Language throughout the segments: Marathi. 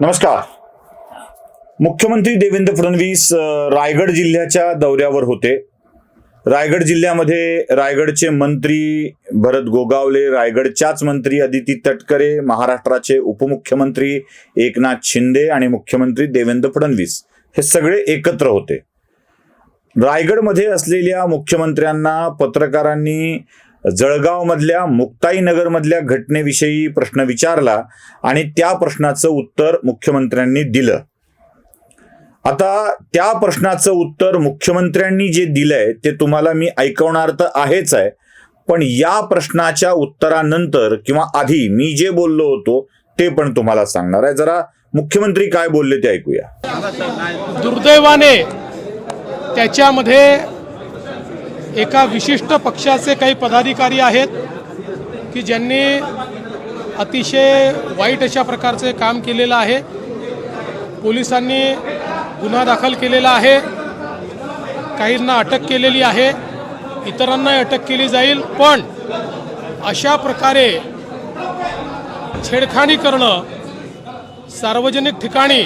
नमस्कार. मुख्यमंत्री देवेंद्र फडणवीस रायगड जिल्ह्याच्या दौऱ्यावर होते. रायगड जिल्ह्यामध्ये रायगडचे मंत्री भरत गोगावले रायगडच्याच मंत्री अदिती तटकरे महाराष्ट्राचे उपमुख्यमंत्री एकनाथ शिंदे आणि मुख्यमंत्री देवेंद्र फडणवीस हे सगळे एकत्र होते. रायगडमध्ये असलेल्या मुख्यमंत्र्यांना पत्रकारांनी जळगावमधल्या मुक्ताईनगरमधल्या घटनेविषयी प्रश्न विचारला आणि त्या प्रश्नाचं उत्तर मुख्यमंत्र्यांनी दिलं. आता त्या प्रश्नाचं उत्तर मुख्यमंत्र्यांनी जे दिलंय ते तुम्हाला मी ऐकवणार तर आहेच आहे. पण या प्रश्नाच्या उत्तरानंतर किंवा आधी मी जे बोललो होतो ते पण तुम्हाला सांगणार आहे. जरा मुख्यमंत्री काय बोलले ते ऐकूया. दुर्दैवाने त्याच्यामध्ये एका विशिष्ट पक्षाचे काही पदाधिकारी आहेत की ज्यांनी अतिशय वाईट अशा प्रकारचे काम केलेलं आहे. पोलिसांनी गुन्हा दाखल केलेला आहे. काहींना अटक केलेली आहे. इतरांनाही अटक केली जाईल. पण अशा प्रकारे छेडखाणी करणं सार्वजनिक ठिकाणी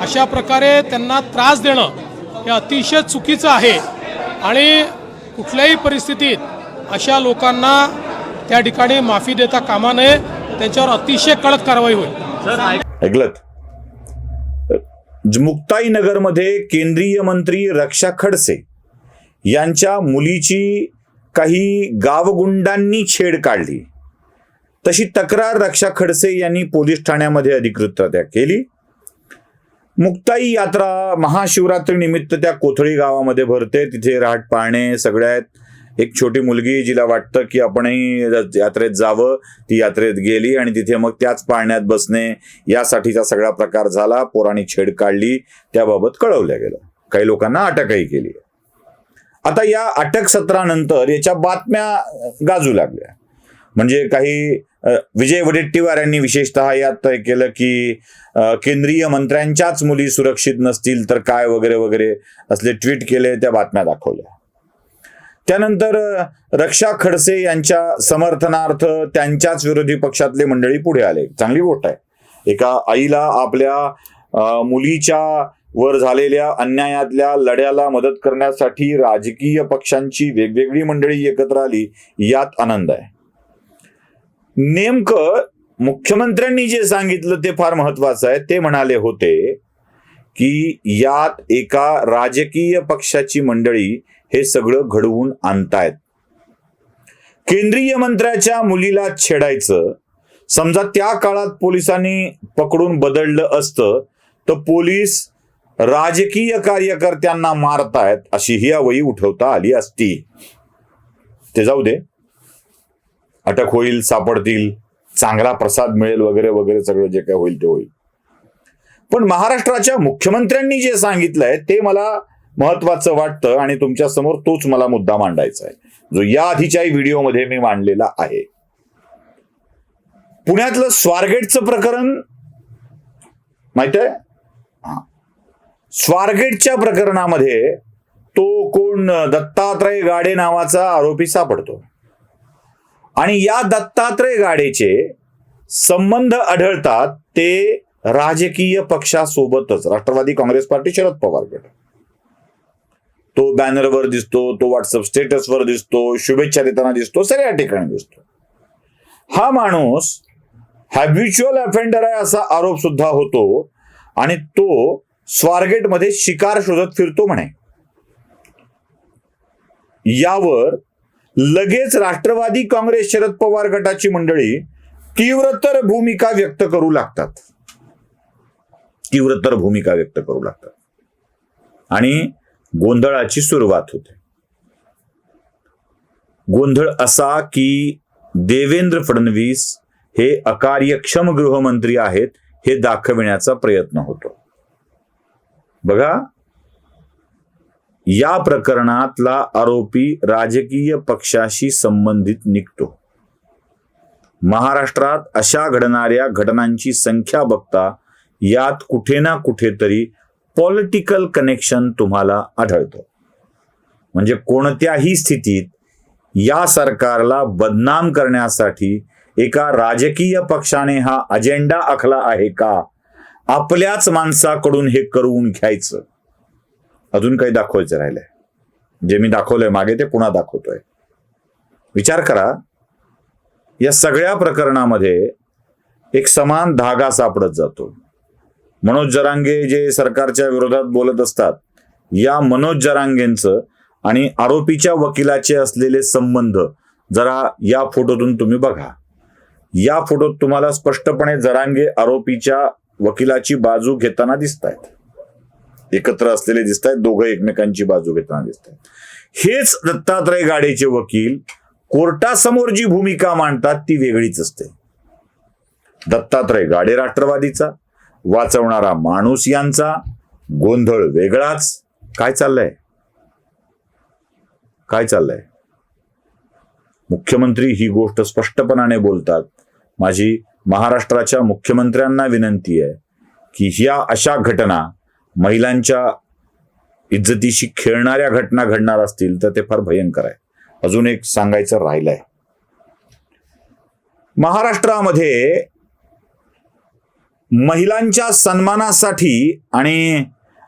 अशा प्रकारे त्यांना त्रास देणं हे अतिशय चुकीचं आहे. आणि कुठल्याही परिस्थितीत अशा लोकांना त्या ठिकाणी माफी देता कामा नये. त्यांच्यावर अतिशय कडक कारवाई होईल. ऐकलत? मुक्ताईनगरमध्ये केंद्रीय मंत्री रक्षा खडसे यांच्या मुलीची काही गावगुंडांनी छेड काढली. तशी तक्रार रक्षा खडसे यांनी पोलीस ठाण्यामध्ये अधिकृतरित्या केली. मुक्ताई यात्रा महाशिवरात्री निमित्त त्या कोथळी गावामध्ये भरते. तिथे राहट पाळणे सगळ्यात एक छोटी मुलगी जिला वाटतं की आपणही यात्रेत जावं. ती यात्रेत गेली आणि तिथे मग त्याच पाळण्यात बसणे यासाठीचा सगळा प्रकार झाला. पोरांनी छेड काढली. त्याबाबत कळवलं गेलं. काही लोकांना अटकही केली. आता या अटक सत्रानंतर याच्या बातम्या गाजू लागल्या. म्हणजे काही विजय वडेट्टीवार यांनी विशेषतः यात तय केलं की केंद्रीय मंत्र्यांच्याच मुली सुरक्षित नसतील तर काय वगैरे वगैरे असले ट्विट केले त्या बातम्या दाखवल्या. त्यानंतर रक्षा खडसे यांच्या समर्थनार्थ त्यांच्याच विरोधी पक्षातले मंडळी पुढे आले. चांगली गोष्ट आहे. एका आईला आपल्या मुलीच्या वर झालेल्या अन्यायातल्या लढ्याला मदत करण्यासाठी राजकीय पक्षांची वेगवेगळी मंडळी एकत्र आली यात आनंद आहे. नेमकं मुख्यमंत्र्यांनी जे सांगितलं ते फार महत्वाचं आहे. ते म्हणाले होते की यात एका राजकीय पक्षाची मंडळी हे सगळं घडवून आणतायत. केंद्रीय मंत्र्याच्या मुलीला छेडायचं समजा त्या काळात पोलिसांनी पकडून बदललं असतं तर पोलीस राजकीय कार्यकर्त्यांना मारतायत अशी ही यावेळी उठवता आली असती. ते जाऊ दे. अटक होईल सापडतील चांगला प्रसाद मिळेल वगैरे वगैरे सगळं जे काय होईल ते होईल. पण महाराष्ट्राच्या मुख्यमंत्र्यांनी जे सांगितलंय ते मला महत्वाचं वाटतं आणि तुमच्यासमोर तोच मला मुद्दा मांडायचा आहे. जो या आधीच्याही व्हिडिओमध्ये मी मांडलेला आहे. पुण्यातलं स्वारगेटचं प्रकरण माहीत आहे? हा. स्वारगेटच्या प्रकरणामध्ये तो कोण दत्तात्रय गाडे नावाचा आरोपी सापडतो. आणि या दत्तात्रय गाडेचे संबंध आढळतात ते राजकीय पक्षासोबतच राष्ट्रवादी काँग्रेस पार्टी शरद पवार गट. तो बॅनरवर दिसतो तो व्हॉट्सअप स्टेटसवर दिसतो शुभेच्छा देताना दिसतो सगळ्या ठिकाणी दिसतो. हा माणूस हॅबिच्युअल अफेंडर आहे असा आरोप सुद्धा होतो आणि तो स्वारगेटमध्ये शिकार शोधत फिरतो म्हणे. यावर लगेच राष्ट्रवादी काँग्रेस शरद पवार गटाची मंडळी तीव्रतर भूमिका व्यक्त करू लागतात. तीव्रतर भूमिका व्यक्त करू लागतात. आणि गोंधळाची सुरुवात होते. गोंधळ असा की देवेंद्र फडणवीस हे अकार्यक्षम गृहमंत्री आहेत हे दाखविण्याचा प्रयत्न होतो. बघा या प्रकरणातला आरोपी राजकीय पक्षाशी संबंधित निघतो. महाराष्ट्रात अशा घडणाऱ्या घटनांची संख्या बघता यात कुठे ना कुठेतरी पॉलिटिकल कनेक्शन तुम्हाला आढळतो. म्हणजे कोणत्याही स्थितीत या सरकारला बदनाम करण्यासाठी एका राजकीय पक्षाने हा अजेंडा आखला आहे का? आपल्याच माणसाकडून हे करून घ्यायचं. अजून काही दाखवायचं राहिलंय. जे मी दाखवलंय मागे ते पुन्हा दाखवतोय. विचार करा या सगळ्या प्रकरणामध्ये एक समान धागा सापडत जातो. मनोज जरांगे जे सरकारच्या विरोधात बोलत असतात या मनोज जरांगेंचं आणि आरोपीच्या वकिलाचे असलेले संबंध जरा या फोटोतून तुम्ही बघा. या फोटोत तुम्हाला स्पष्टपणे जरांगे आरोपीच्या वकिलाची बाजू घेताना दिसत आहेत एकत्र असलेले दिसत आहेत दोघं एकमेकांची बाजू घेताना दिसत आहेत हेच दत्तात्रय गाडेचे वकील कोर्टासमोर जी भूमिका मांडतात ती वेगळीच असते. दत्तात्रय गाडे राष्ट्रवादीचा वाचवणारा माणूस यांचा गोंधळ वेगळाच. काय चाललंय? काय चाललंय? मुख्यमंत्री ही गोष्ट स्पष्टपणाने बोलतात. माझी महाराष्ट्राच्या मुख्यमंत्र्यांना विनंती आहे की ह्या अशा घटना महिलांच्या इज्जतीशी खेळणाऱ्या घटना घडणार असतील तर ते फार भयंकर आहे. अजून एक सांगायचं राहिलंय. महाराष्ट्रामध्ये महिलांच्या सन्मानासाठी आणि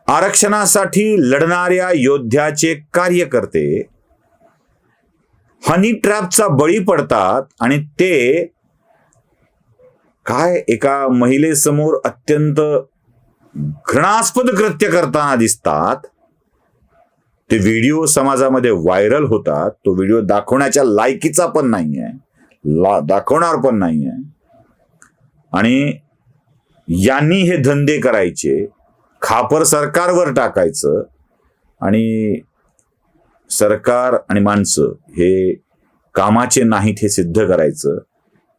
आरक्षणासाठी लढणाऱ्या योद्ध्याचे कार्यकर्ते हनी ट्रॅपचा बळी पडतात आणि ते काय एका महिलेसमोर अत्यंत घृणास्पद कृत्य करताना दिसतात. ते व्हिडिओ समाजामध्ये व्हायरल होतात. तो व्हिडिओ दाखवण्याच्या लायकीचा पण नाहीये. ला दाखवणार पण नाहीये. आणि यांनी हे धंदे करायचे. खापर सरकारवर टाकायचं. आणि सरकार आणि माणसं हे कामाचे नाहीत हे सिद्ध करायचं.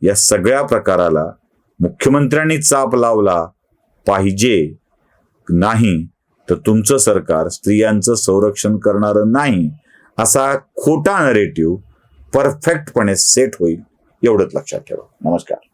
या सगळ्या प्रकाराला मुख्यमंत्र्यांनी चाप लावला पाहिजे. नाही तर तुमचं सरकार स्त्रियांचं संरक्षण करणारं नाही असा खोटा नरेटिव्ह परफेक्टपणे सेट होईल एवढंच लक्षात ठेवा. नमस्कार.